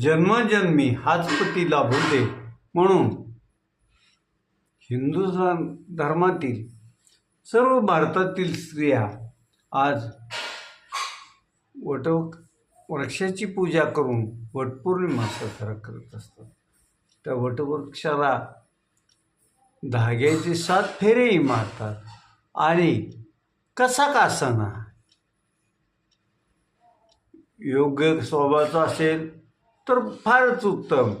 जन्मजन्मी हाच पती लाभू दे. म्हणून हिंदू धर्म- धर्मातील सर्व भारतातील स्त्रिया आज वट वृक्षाची पूजा करून वटपौर्णिमा साजरा करत असतात. त्या वटवृक्षाला धाग्याचे सात फेरेही मारतात. आणि कसा कासना योग्य स्वभावाचा असेल तर फारच उत्तम.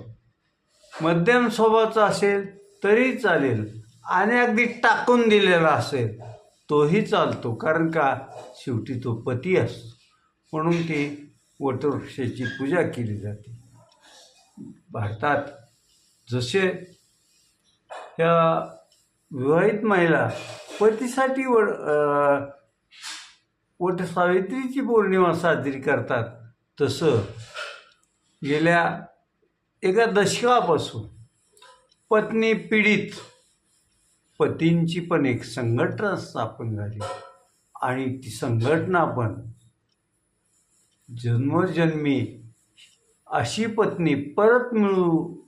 मध्यम स्वभावाचा असेल तरी चालेल. आणि अगदी टाकून दिलेला असेल तोही चालतो. कारण का? शेवटी तो पती असतो. म्हणून ती वटवृक्षाची पूजा केली जाते. भारतात जसे ह्या विवाहित महिला पतीसाठी वड वटसावित्रीची वट सावित्रीची पौर्णिमा साजरी करतात तसं गेल्या एका दशकापासून पत्नी पीडित पतींची पण एक संघटना स्थापन झाली. आणि ती संघटना पण जन्मोजन्मी अशी पत्नी परत मिळू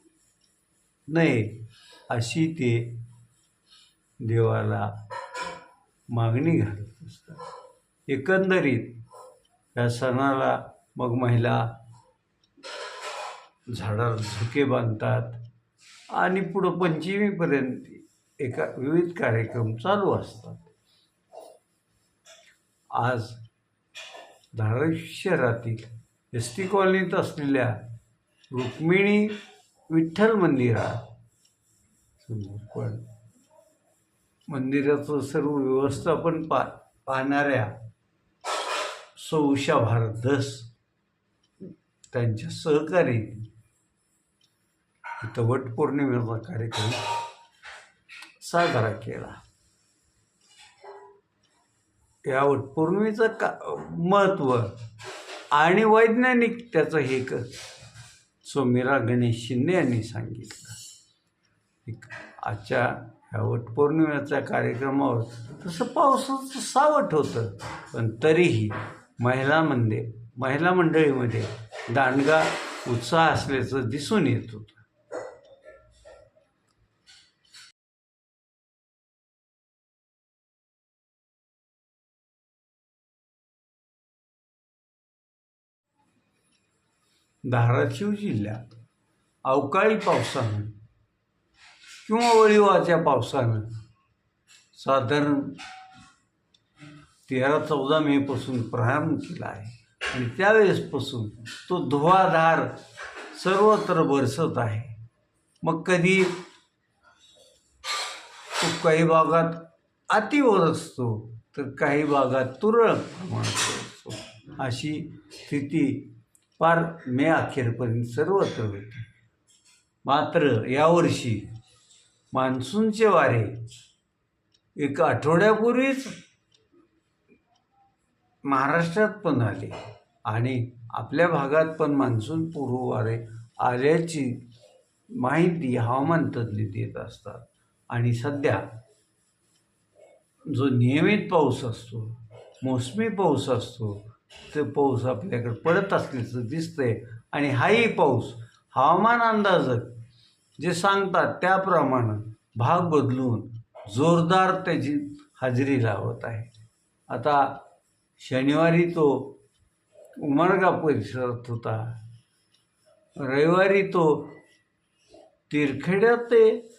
नये अशी ते देवाला मागणी घालत असतात. एकंदरीत या सणाला मग महिला झाडाला झुके बांधतात आणि पुढं पंचमीपर्यंत एका विविध कार्यक्रम चालू असतात. आज धाराशिव शहरातील एस टी कॉलनीत असलेल्या रुक्मिणी विठ्ठल मंदिरात पण मंदिराचं सर्व व्यवस्थापन पा पाहणाऱ्या सौषा उषा त्यांच्या सहकारी इथं वटपौर्णिमेचा कार्यक्रम साजरा केला. या वटपौर्णिमेचं का महत्त्व आणि वैज्ञानिक त्याचं हे क सोमीरा गणेश शिंदे यांनी सांगितलं. आजच्या ह्या वटपौर्णिमेच्या कार्यक्रमावर तसं पावसाचं सावट होतं पण तरीही महिलामध्ये महिला मंडळीमध्ये दांडगा उत्साह असल्याचं दिसून येत होतं. धाराशिव जिल्ह्यात अवकाळी पावसानं किंवा वळीवाच्या पावसानं साधारण तेरा चौदा मेपासून प्रारंभ केला आहे. आणि त्यावेळेसपासून तो धुवाधार सर्वत्र बरसत आहे. मग कधी तो काही भागात अतिवर असतो तर काही भागात तुरळक प्रमाणात असतो अशी स्थिती फार मे अखेरपर्यंत सर्वत्र होते मात्र यावर्षी मान्सूनचे वारे एक आठवड्यापूर्वीच महाराष्ट्रात पण आले आणि आपल्या भागात पण मान्सून पूर्व वारे आल्याची माहिती हवामान तज्ज्ञ देत असतात. आणि सध्या जो नियमित पाऊस असतो मोसमी पाऊस असतो ते पाऊस आपल्याकडे पडत असल्याचं दिसतंय. आणि हाही पाऊस हवामान अंदाजक जे सांगतात त्याप्रमाणे भाग बदलून जोरदार त्याची हजेरी लावत आहे. आता शनिवारी तो उमरगा परिसरात होता. रविवारी तो तिरखेड्यात ते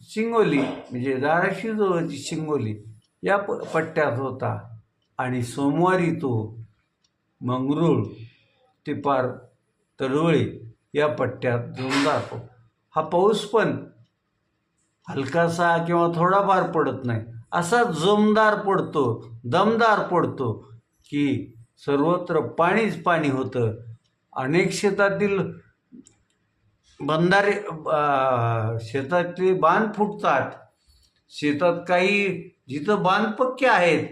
शिंगोली म्हणजे धाराशिवजवळची शिंगोली या प पट्ट्यात होता. आणि सोमवारी तो मंगरूळ तिपार तरुळी या पट्ट्यात जोरदार पाऊस हा पाऊस पण हलकासा किंवा थोडाफार पडत नाही. असा जोमदार पडतो दमदार पडतो की सर्वत्र पाणीच पाणी होतं. अनेक शेतातील बंधारे शेतातले बांध फुटतात. शेतात काही जिथं बांध पक्के आहेत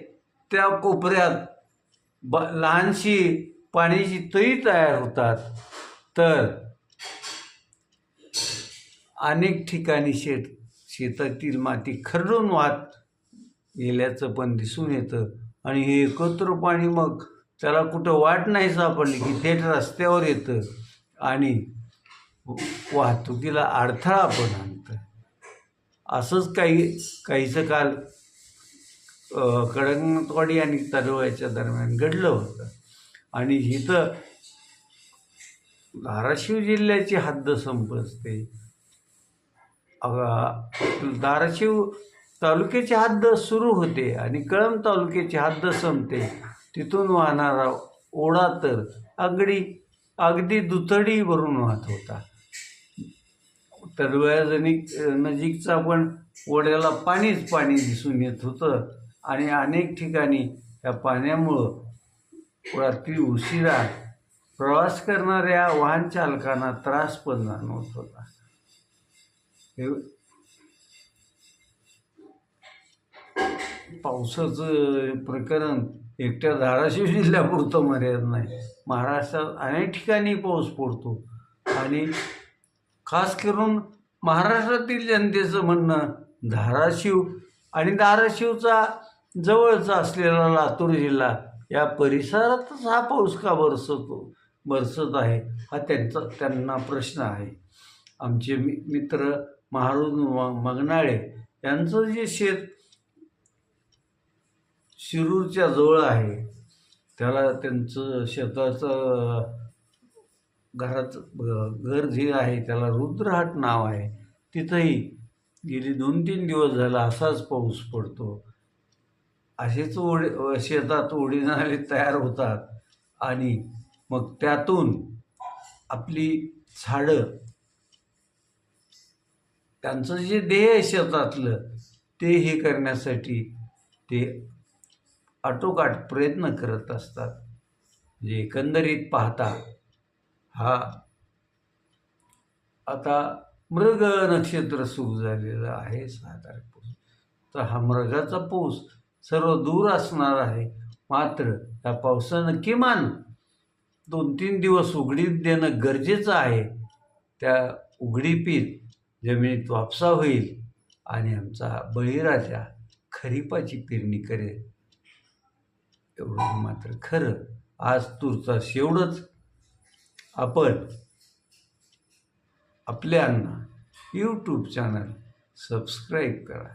त्या कोपऱ्यात ब लहानशी पाण्याची तळी तयार होतात. तर अनेक ठिकाणी शेत शेतातील माती खरडून वाहत गेल्याचं पण दिसून येतं. आणि हे एकत्र पाणी मग त्याला कुठं वाट नाही सापडली की थेट रस्त्यावर येतं आणि वाहतुकीला अडथळा पण आणतं. असंच काही काहीचं काल कडंगवाडी आणि तलवायच्या दरम्यान घडलं होतं. आणि इथं धाराशिव जिल्ह्याची हद्द संपसते धाराशिव तालुक्याची हद्द सुरू होते आणि कळंब तालुक्याची हद्द संपते. तिथून वाहणारा ओढा तर अगदी अगदी दुथडीवरून वाहत होता. तळवयाजणी नजीकचा पण ओढ्याला पाणीच पाणी दिसून येत होतं. आणि अनेक ठिकाणी या पाण्यामुळं रात्री उशिरा प्रवास करणाऱ्या वाहन चालकांना त्रास पण जाणवत होता. हे पावसाचं प्रकरण एकट्या धाराशिव जिल्ह्यापुरतं मर्याद नाही. महाराष्ट्रात अनेक ठिकाणी पाऊस पडतो आणि खास करून महाराष्ट्रातील जनतेचं म्हणणं धाराशिव आणि धाराशिवचा जवळचा असलेला लातूर जिल्हा या परिसरातच हा पाऊस का बरसतो बरसत आहे हा त्यांचा त्यांना प्रश्न आहे. आमचे मि मित्र महारुद मगनाळे यांचं जे शेत शिरूरच्या जवळ आहे त्याला त्यांचं शेताचं घराचं घर जे आहे त्याला रुद्रहाट नाव आहे. तिथंही गेली दोन तीन दिवस झाला असाच पाऊस पडतो. असेच ओढ शेतात ओढीनाळे तयार होतात. आणि मग त्यातून आपली झाडं त्यांचं जे देह शेतातलं ते हे करण्यासाठी ते आटोकाट प्रयत्न करत असतात. जे एकंदरीत पाहता हा आता मृग नक्षत्र सुरू झालेलं आहे सहा तारखेपासून तर हा मृगाचा पाऊस सर्व दूर असणार आहे. मात्र या पावसानं किमान दोन तीन दिवस उघडीप देणं गरजेचं आहे. त्या उघडीपीत जमिनीत वापसा होईल आणि आमचा बळीराजा खरीपाची पेरणी करेल. एवढं मात्र खरं. आज तुर्तास एवढंच आपण आपल्यांना यूट्यूब चॅनल सबस्क्राईब करा.